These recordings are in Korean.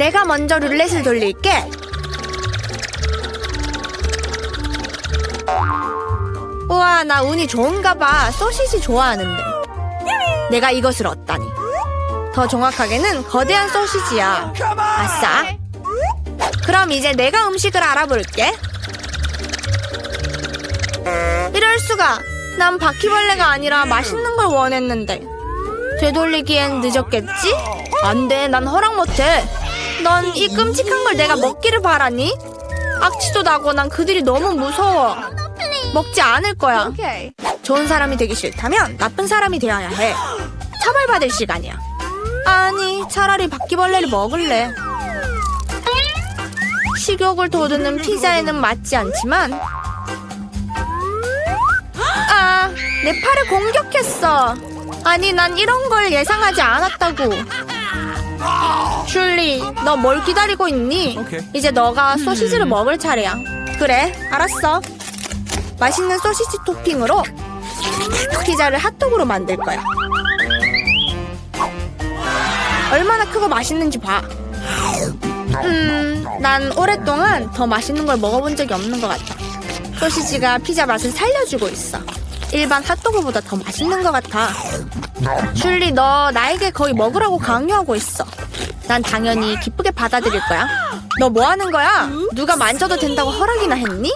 내가 먼저 룰렛을 돌릴게. 우와, 나 운이 좋은가 봐. 소시지 좋아하는데. 내가 이것을 얻다니. 더 정확하게는 거대한 소시지야. 아싸. 그럼 이제 내가 음식을 알아볼게. 이럴 수가. 난 바퀴벌레가 아니라 맛있는 걸 원했는데. 되돌리기엔 늦었겠지? 안 돼, 난 허락 못해. 넌 이 끔찍한 걸 내가 먹기를 바라니? 악취도 나고 난 그들이 너무 무서워. 먹지 않을 거야. 좋은 사람이 되기 싫다면 나쁜 사람이 되어야 해. 처벌받을 시간이야. 아니, 차라리 바퀴벌레를 먹을래. 식욕을 돋우는 피자에는 맞지 않지만 아, 내 팔을 공격했어. 아니, 난 이런 걸 예상하지 않았다고. 슐리, 너 뭘 기다리고 있니? 오케이. 이제 너가 소시지를 먹을 차례야. 그래, 알았어. 맛있는 소시지 토핑으로 피자를 핫도그로 만들 거야. 얼마나 크고 맛있는지 봐. 음, 난 오랫동안 더 맛있는 걸 먹어본 적이 없는 것 같아. 소시지가 피자 맛을 살려주고 있어. 일반 핫도그보다 더 맛있는 것 같아. 슐리, 너 나에게 거의 먹으라고 강요하고 있어. 난 당연히 기쁘게 받아들일 거야. 너 뭐 하는 거야? 누가 만져도 된다고 허락이나 했니?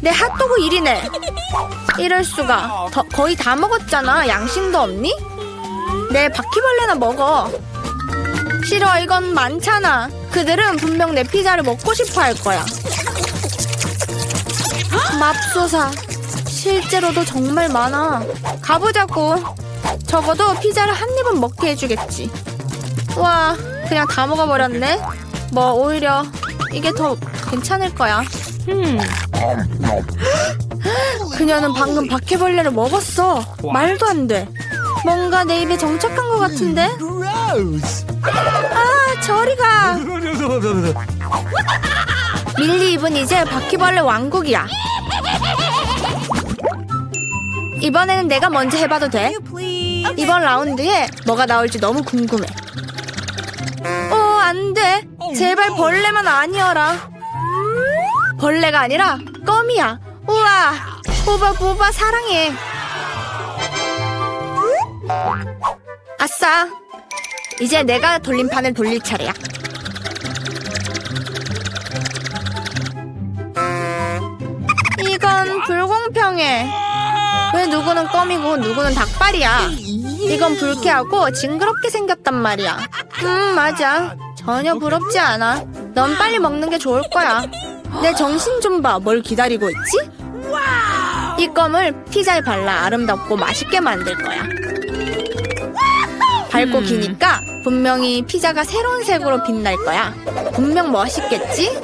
내 핫도그 1이네. 이럴 수가. 더- 거의 다 먹었잖아. 양심도 없니? 내 바퀴벌레나 먹어. 싫어, 이건 많잖아. 그들은 분명 내 피자를 먹고 싶어 할 거야. 맙소사. 실제로도 정말 많아. 가보자고. 적어도 피자를 한 입은 먹게 해주겠지. 와, 그냥 다 먹어버렸네. 뭐, 오히려 이게 더 괜찮을 거야. 그녀는 방금 바퀴벌레를 먹었어. 말도 안 돼. 뭔가 내 입에 정착한 것 같은데? 아, 저리 가. 밀리 입은 이제 바퀴벌레 왕국이야. 이번에는 내가 먼저 해봐도 돼? 이번 라운드에 뭐가 나올지 너무 궁금해. 어, 안 돼. 제발 벌레만 아니어라. 벌레가 아니라 껌이야. 우와. 보바 보바 사랑해. 아싸. 이제 내가 돌림판을 돌릴 차례야. 불공평해. 왜 누구는 껌이고 누구는 닭발이야? 이건 불쾌하고 징그럽게 생겼단 말이야. 음, 맞아. 전혀 부럽지 않아. 넌 빨리 먹는 게 좋을 거야. 내 정신 좀 봐. 뭘 기다리고 있지? 이 껌을 피자에 발라 아름답고 맛있게 만들 거야. 밝고 기니까 분명히 피자가 새로운 색으로 빛날 거야. 분명 멋있겠지?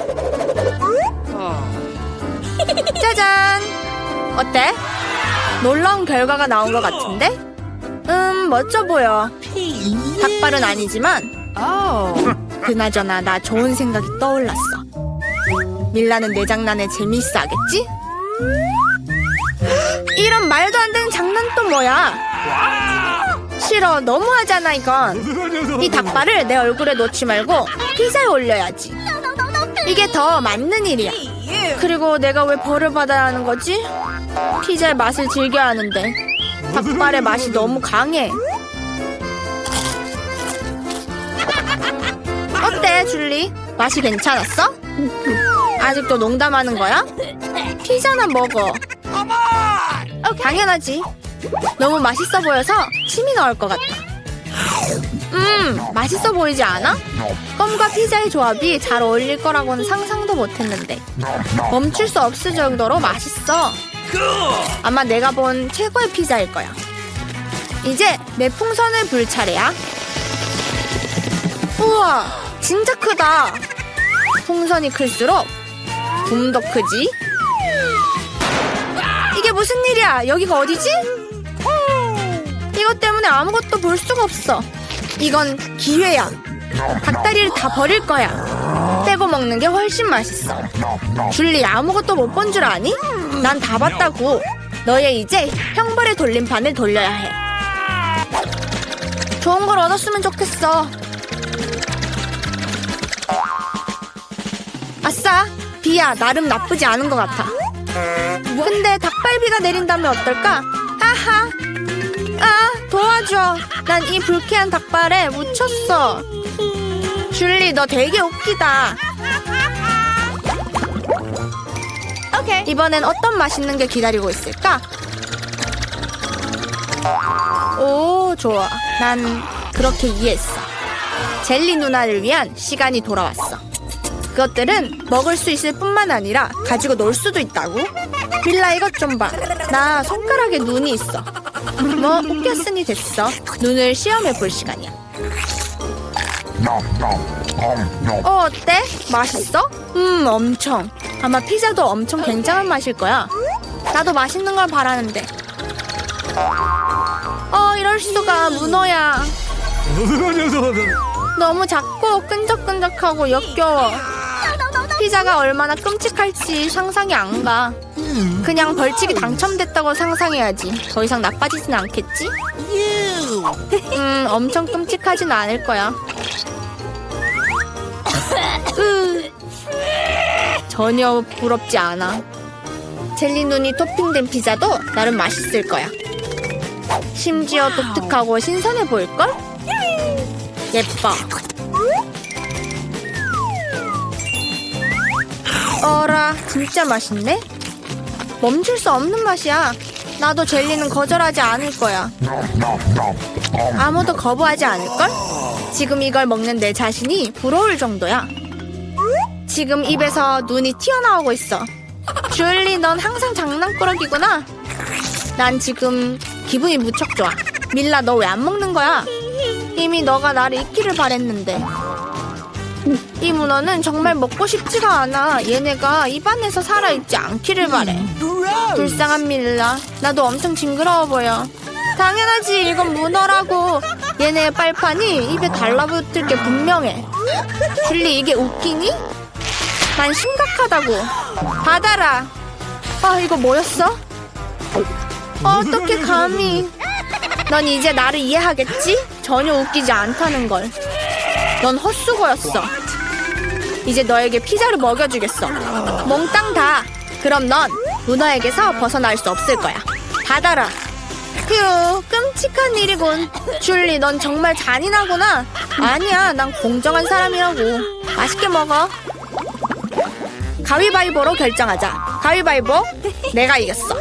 짜잔! 어때? 놀라운 결과가 나온 것 같은데? 음, 멋져 보여. 닭발은 아니지만, 그나저나 나 좋은 생각이 떠올랐어. 밀라는 내 장난에 재미있어 하겠지? 이런 말도 안 되는 장난 또 뭐야? 싫어, 너무하잖아, 이건. 이 닭발을 내 얼굴에 놓지 말고 피자에 올려야지. 이게 더 맞는 일이야. 그리고 내가 왜 벌을 받아야 하는 거지? 피자의 맛을 즐겨야 하는데 닭발의 맛이 너무 강해. 어때, 줄리? 맛이 괜찮았어? 아직도 농담하는 거야? 피자나 먹어. 당연하지. 너무 맛있어 보여서 침이 나올 것 같다. 음, 맛있어 보이지 않아? 껌과 피자의 조합이 잘 어울릴 거라고는 상상도 못했는데 멈출 수 없을 정도로 맛있어. 아마 내가 본 최고의 피자일 거야. 이제 내 풍선을 불 차례야. 우와, 진짜 크다. 풍선이 클수록 좀 더 크지? 이게 무슨 일이야? 여기가 어디지? 이것 때문에 아무것도 볼 수가 없어. 이건 기회야. 닭다리를 다 버릴 거야. 떼고 먹는 게 훨씬 맛있어. 줄리 아무것도 못 본 줄 아니? 난 다 봤다고. 너의 이제 형벌의 돌림판을 돌려야 해. 좋은 걸 얻었으면 좋겠어. 아싸, 비야 나름 나쁘지 않은 것 같아. 근데 닭발비가 내린다면 어떨까? 하하. 아, 도와줘. 난 이 불쾌한 닭발에 묻혔어. 줄리, 너 되게 웃기다. 오케이. 이번엔 어. 맛있는 게 기다리고 있을까? 오, 좋아. 난 그렇게 이해했어. 젤리 누나를 위한 시간이 돌아왔어. 그것들은 먹을 수 있을 뿐만 아니라 가지고 놀 수도 있다고? 빌라 이것 좀 봐. 나 손가락에 눈이 있어. 뭐 웃겼으니 됐어. 눈을 시험해 볼 시간이야. nom nom nom 어, 어때? 맛있어? 음, 엄청. 아마 피자도 엄청 굉장한 맛일 거야. 나도 맛있는 걸 바라는데. 어, 이럴 수가 문어야. 너무 작고 끈적끈적하고 역겨워. 피자가 얼마나 끔찍할지 상상이 안 가. 그냥 벌칙이 당첨됐다고 상상해야지. 더 이상 나빠지진 않겠지? 음, 엄청 끔찍하진 않을 거야. 전혀 부럽지 않아. 젤리 눈이 토핑된 피자도 나름 맛있을 거야. 심지어 독특하고 신선해 보일걸? 예뻐. 어라, 진짜 맛있네? 멈출 수 없는 맛이야. 나도 젤리는 거절하지 않을 거야. 아무도 거부하지 않을걸? 지금 이걸 먹는 내 자신이 부러울 정도야. 지금 입에서 눈이 튀어나오고 있어. 줄리, 넌 항상 장난꾸러기구나. 난 지금 기분이 무척 좋아. 밀라, 너 왜 안 먹는 거야? 이미 너가 나를 잊기를 바랬는데. 이 문어는 정말 먹고 싶지가 않아. 얘네가 입안에서 살아있지 않기를 바래. 불쌍한 밀라. 나도 엄청 징그러워 보여. 당연하지. 이건 문어라고. 얘네 빨판이 입에 달라붙을 게 분명해. 줄리 이게 웃기니? 난 심각하다고. 받아라. 아 이거 뭐였어? 어떻게 감히? 넌 이제 나를 이해하겠지? 전혀 웃기지 않다는 걸. 넌 헛수고였어. 이제 너에게 피자를 먹여주겠어. 몽땅 다. 그럼 넌 문어에게서 벗어날 수 없을 거야. 받아라. 휴, 끔찍한 일이군. 줄리, 넌 정말 잔인하구나. 아니야, 난 공정한 사람이라고. 맛있게 먹어. 가위바위보로 결정하자. 가위바위보, 내가 이겼어.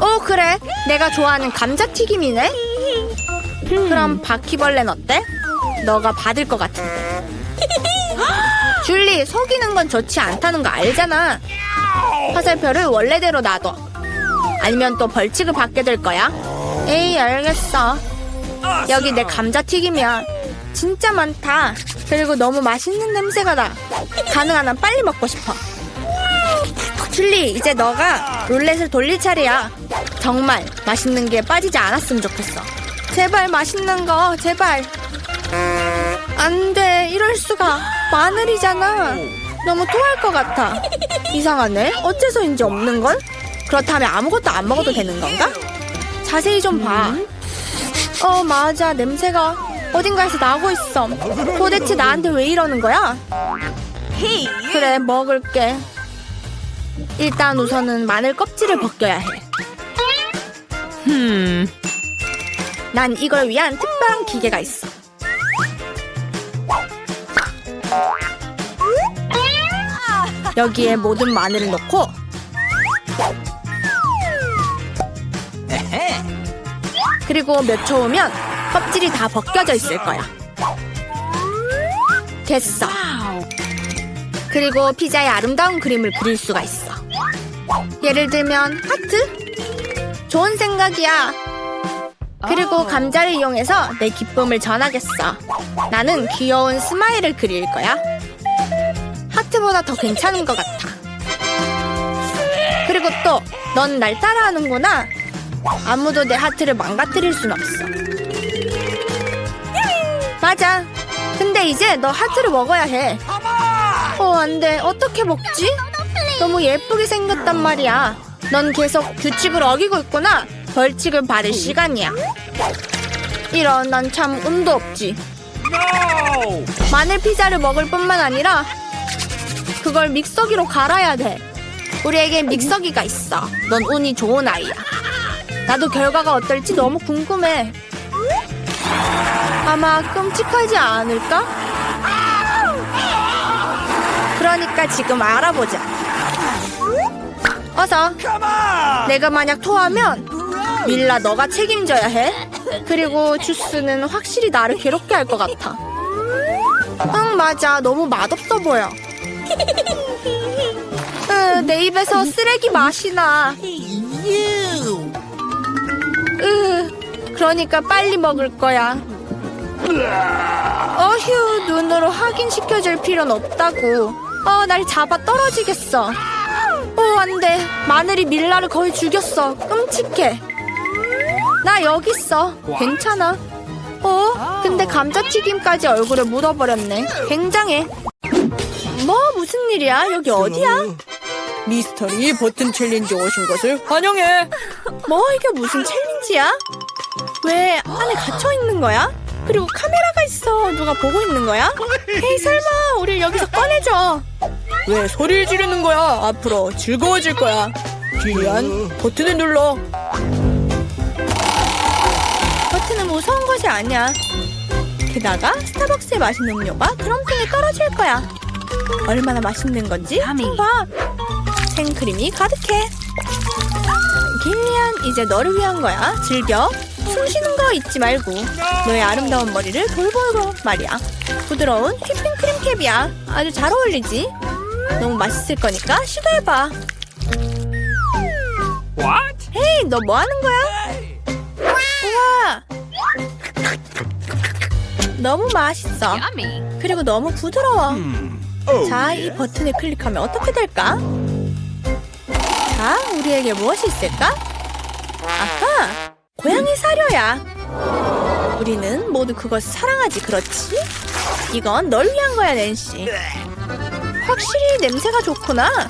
오, 그래. 내가 좋아하는 감자튀김이네. 그럼 바퀴벌레는 어때? 너가 받을 것 같은데. 줄리, 속이는 건 좋지 않다는 거 알잖아. 화살표를 원래대로 놔둬. 아니면 또 벌칙을 받게 될 거야. 에이, 알겠어. 여기 내 감자튀김이야. 진짜 많다. 그리고 너무 맛있는 냄새가 나. 가능한 한 빨리 먹고 싶어. 줄리, 이제 너가 룰렛을 돌릴 차례야. 정말 맛있는 게 빠지지 않았으면 좋겠어. 제발 맛있는 거, 제발. 안 돼, 이럴 수가. 마늘이잖아. 너무 토할 것 같아. 이상하네. 어째서인지 없는 걸? 그렇다면 아무것도 안 먹어도 되는 건가? 자세히 좀 봐. 어, 맞아. 냄새가 어딘가에서 나고 있어. 도대체 나한테 왜 이러는 거야? 그래, 먹을게. 일단 우선은 마늘 껍질을 벗겨야 해. 난 이걸 위한 특별한 기계가 있어. 여기에 모든 마늘을 넣고 그리고 몇 초 후면 껍질이 다 벗겨져 있을 거야. 됐어. 그리고 피자의 아름다운 그림을 그릴 수가 있어. 예를 들면 하트? 좋은 생각이야. 그리고 감자를 이용해서 내 기쁨을 전하겠어. 나는 귀여운 스마일을 그릴 거야. 하트보다 더 괜찮은 것 같아. 그리고 또, 넌 날 따라하는구나. 아무도 내 하트를 망가뜨릴 순 없어. 맞아. 근데 이제 너 하트를 먹어야 해. 어, 안 돼. 어떻게 먹지? 너무 예쁘게 생겼단 말이야. 넌 계속 규칙을 어기고 있구나. 벌칙을 받을 시간이야. 이런, 난 참 운도 없지. 마늘 피자를 먹을 뿐만 아니라 그걸 믹서기로 갈아야 돼. 우리에게 믹서기가 있어. 넌 운이 좋은 아이야. 나도 결과가 어떨지 너무 궁금해. 아마 끔찍하지 않을까? 그러니까 지금 알아보자. 어서. 내가 만약 토하면 밀라 너가 책임져야 해. 그리고 주스는 확실히 나를 괴롭게 할 것 같아. 응 맞아 너무 맛없어 보여. 으, 내 입에서 쓰레기 맛이 나. 으, 그러니까 빨리 먹을 거야. 어휴, 눈으로 확인시켜줄 필요는 없다고. 어, 날 잡아 떨어지겠어. 어, 안 돼. 마늘이 밀라를 거의 죽였어. 끔찍해. 나 여기 있어. 괜찮아. 어? 근데 감자튀김까지 얼굴에 묻어버렸네. 굉장해. 뭐, 무슨 일이야? 여기 어디야? 미스터리 버튼 챌린지 오신 것을 환영해. 뭐 이게 무슨 챌린지야? 왜 안에 갇혀 있는 거야? 그리고 카메라가 있어. 누가 보고 있는 거야? 헤이 설마 우리 여기서 꺼내줘. 왜 소리를 지르는 거야? 앞으로 즐거워질 거야. 길리안 버튼을 눌러. 버튼은 무서운 것이 아니야. 게다가 스타벅스의 맛있는 음료가 드럼통에 떨어질 거야. 얼마나 맛있는 건지 좀 봐. 생크림이 가득해. 길리안 이제 너를 위한 거야. 즐겨. 숨 쉬는 거 잊지 말고. 너의 아름다운 머리를 돌보고 말이야. 부드러운 휘핑 크림 캡이야. 아주 잘 어울리지. 너무 맛있을 거니까 시도해봐. What? 헤이, 너 뭐 하는 거야? 우와. 너무 맛있어. 그리고 너무 부드러워. 자, 이 버튼을 클릭하면 어떻게 될까? 자, 우리에게 무엇이 있을까? 고양이 사료야. 우리는 모두 그것을 사랑하지, 그렇지? 이건 널 위한 거야, 낸시. 확실히 냄새가 좋구나.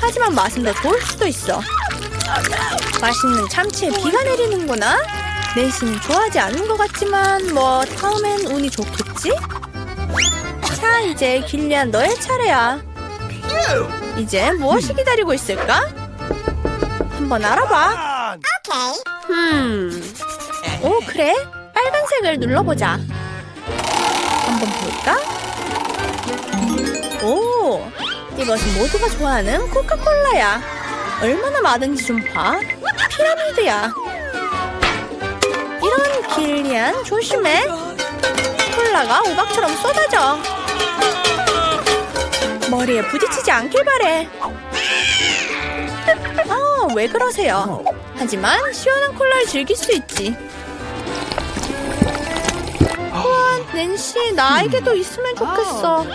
하지만 맛은 더 좋을 수도 있어. 맛있는 참치에 비가 내리는구나. 낸시는 좋아하지 않는 것 같지만 뭐 다음엔 운이 좋겠지? 자 이제 길리안 너의 차례야. 이제 무엇이 기다리고 있을까? 한번 알아봐. 음. 오 그래? 빨간색을 눌러보자. 한번 볼까? 오 이것은 모두가 좋아하는 코카콜라야. 얼마나 많은지 좀 봐. 피라미드야. 이런 길리안 조심해. 콜라가 우박처럼 쏟아져. 머리에 부딪히지 않길 바래. 아, 왜 그러세요? 하지만 시원한 콜라를 즐길 수 있지. 우와, 낸시, 나에게도 있으면 좋겠어.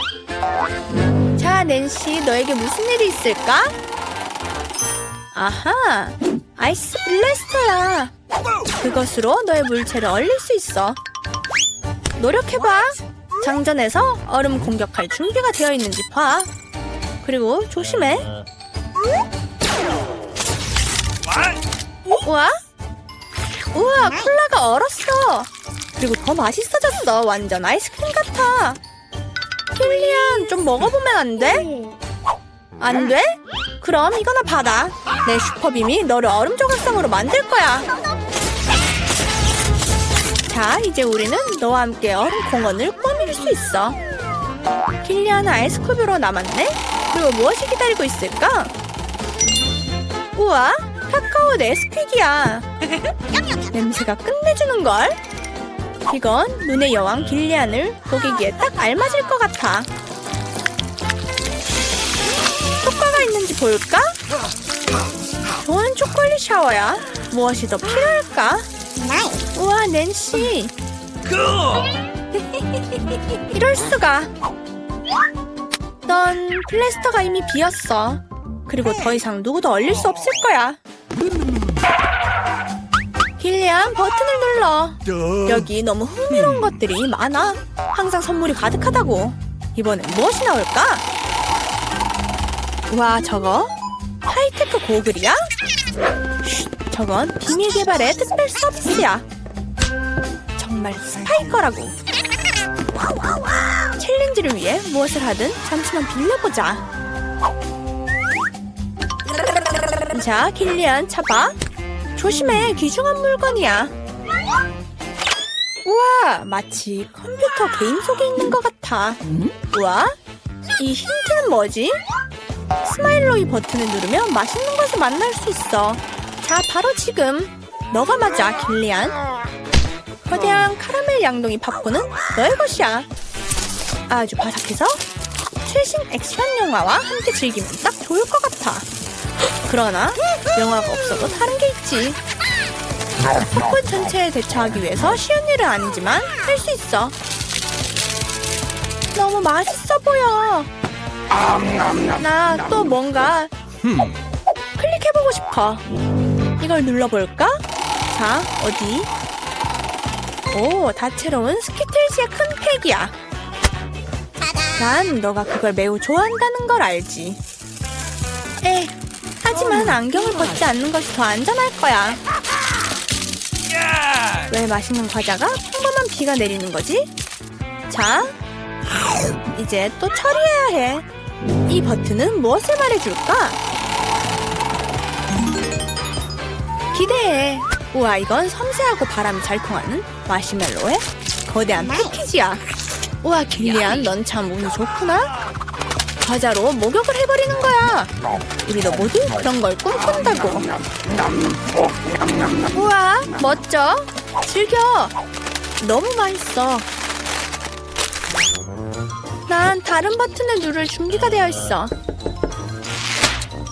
자, 낸시, 너에게 무슨 일이 있을까? 아하, 아이스 블래스터야. 그것으로 너의 물체를 얼릴 수 있어. 노력해봐. 장전에서 얼음 공격할 준비가 되어 있는지 봐. 그리고 조심해. 우와. 우와, 콜라가 얼었어. 그리고 더 맛있어졌어. 완전 아이스크림 같아. 킬리안, 좀 먹어보면 안 돼? 안 돼? 그럼 이거나 받아. 내 슈퍼빔이 너를 얼음 조각상으로 만들 거야. 자, 이제 우리는 너와 함께 얼음 공원을 꾸밀 수 있어. 길리안은 아이스큐브로 남았네? 그리고 무엇이 기다리고 있을까? 우와, 카카오 네스퀵이야. 냄새가 끝내주는걸? 이건 눈의 여왕 길리안을 녹이기에 딱 알맞을 것 같아. 효과가 있는지 볼까? 좋은 초콜릿 샤워야. 무엇이 더 필요할까? 우와, 낸시. 이럴 수가. 넌 플래스터가 이미 비었어. 그리고 더 이상 누구도 얼릴 수 없을 거야. 길리안 버튼을 눌러. 여기 너무 흥미로운 것들이 많아. 항상 선물이 가득하다고. 이번엔 무엇이 나올까? 와, 저거 하이테크 고글이야? 쉿, 저건 비밀 개발의 특별 서비스야. 정말 스파이 거라고. 챌린지를 위해 무엇을 하든 잠시만 빌려보자. 자, 킬리안 잡아. 조심해, 귀중한 물건이야. 우와, 마치 컴퓨터 게임 속에 있는 것 같아. 우와, 이 힌트는 뭐지? 스마일로이 버튼을 누르면 맛있는 것을 만날 수 있어. 자, 바로 지금. 너가 맞아, 킬리안. 거대한 카라멜 양동이 팝콘은 너의 것이야. 아주 바삭해서 최신 액션 영화와 함께 즐기면 딱 좋을 것 같아. 그러나 영화가 없어도 다른 게 있지. 팝콘 전체에 대처하기 위해서 쉬운 일은 아니지만 할 수 있어. 너무 맛있어 보여. 나 또 뭔가 클릭해보고 싶어. 이걸 눌러볼까? 자, 어디? 오, 다채로운 스키틀즈의 큰 팩이야. 난 너가 그걸 매우 좋아한다는 걸 알지. 에, 하지만 안경을 벗지 않는 것이 더 안전할 거야. 왜 맛있는 과자가 평범한 비가 내리는 거지? 자, 이제 또 처리해야 해. 이 버튼은 무엇을 말해줄까? 기대해. 우와, 이건 섬세하고 바람이 잘 통하는 마시멜로의 거대한 패키지야. 우와, 길리안, 넌 참 운이 좋구나. 과자로 목욕을 해버리는 거야. 우리도 모두 그런 걸 꿈꾼다고. 우와, 멋져. 즐겨. 너무 맛있어. 난 다른 버튼을 누를 준비가 되어 있어.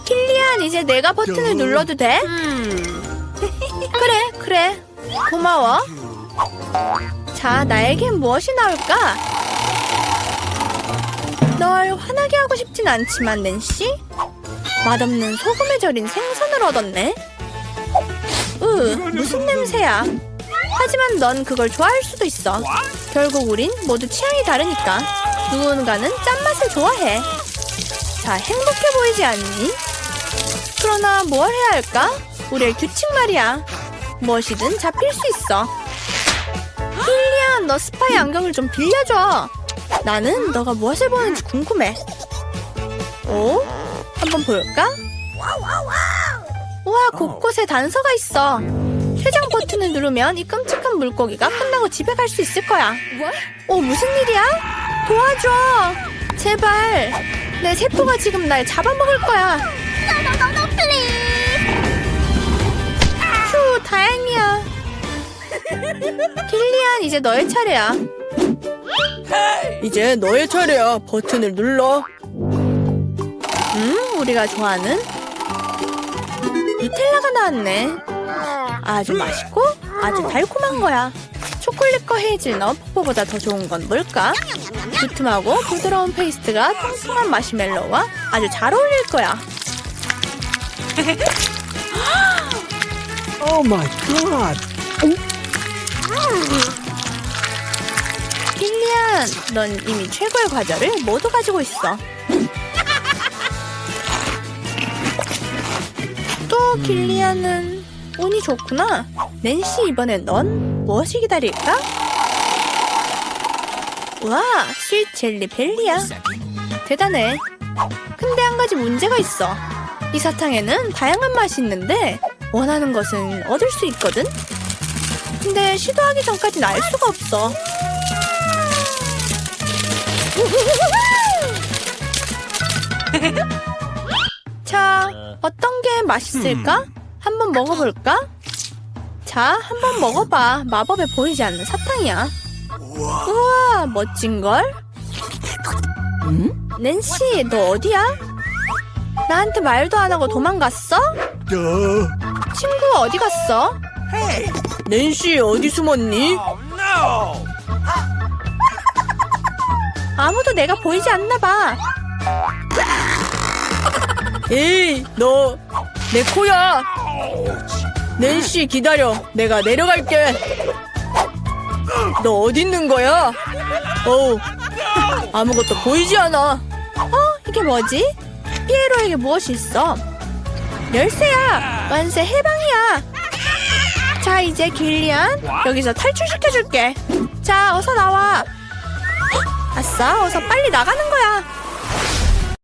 킬리안, 이제 내가 버튼을 눌러도 돼? 그래, 그래. 고마워. 자, 나에겐 무엇이 나올까? 널 화나게 하고 싶진 않지만, 낸시? 맛없는 소금에 절인 생선을 얻었네? 으, 무슨 냄새야. 하지만 넌 그걸 좋아할 수도 있어. 결국 우린 모두 취향이 다르니까. 누군가는 짠맛을 좋아해. 자, 행복해 보이지 않니? 그러나 뭘 해야 할까? 우리의 규칙 말이야. 무엇이든 잡힐 수 있어. 힐리안, 너 스파이 안경을 좀 빌려줘. 나는 너가 무엇을 보는지 궁금해. 오? 한번 볼까? 우와, 곳곳에 단서가 있어. 퇴장 버튼을 누르면 이 끔찍한 물고기가 끝나고 집에 갈 수 있을 거야. 오, 무슨 일이야? 도와줘. 제발. 내 세포가 지금 날 잡아먹을 거야. 휴, 다행이야. 킬리안, 이제 너의 차례야. 이제 너의 차례야. 버튼을 눌러. 음, 우리가 좋아하는 누텔라가 나왔네. 아주 맛있고 아주 달콤한 거야. 초콜릿과 헤이즐넛, 폭포보다 더 좋은 건 뭘까? 두툼하고 부드러운 페이스트가 통통한 마시멜로우와 아주 잘 어울릴 거야. Oh my god! 킬리안, 넌 이미 최고의 과자를 모두 가지고 있어. 또 킬리안은 운이 좋구나. 낸시 이번엔 넌 무엇이 기다릴까? 와, 스윗 젤리 벨리야. 대단해. 근데 한 가지 문제가 있어. 이 사탕에는 다양한 맛이 있는데 원하는 것은 얻을 수 있거든. 근데 시도하기 전까진 알 수가 없어. 자, 어떤 게 맛있을까? 한번 먹어볼까? 자, 한번 먹어봐. 마법에 보이지 않는 사탕이야. 우와, 멋진걸? 낸시, 너 어디야? 나한테 말도 안 하고 도망갔어? 친구 어디 갔어? 낸시, 어디 숨었니? 아무도 내가 보이지 않나 봐. 에이, 너 내 코야. 낸시 기다려. 내가 내려갈게. 너 어디 있는 거야? 어우, 아무것도 보이지 않아. 어, 이게 뭐지? 피에로에게 무엇이 있어? 열쇠야. 만세 해방이야. 자, 이제 길리안 여기서 탈출시켜줄게. 자, 어서 나와. 됐어. 어서 빨리 나가는 거야.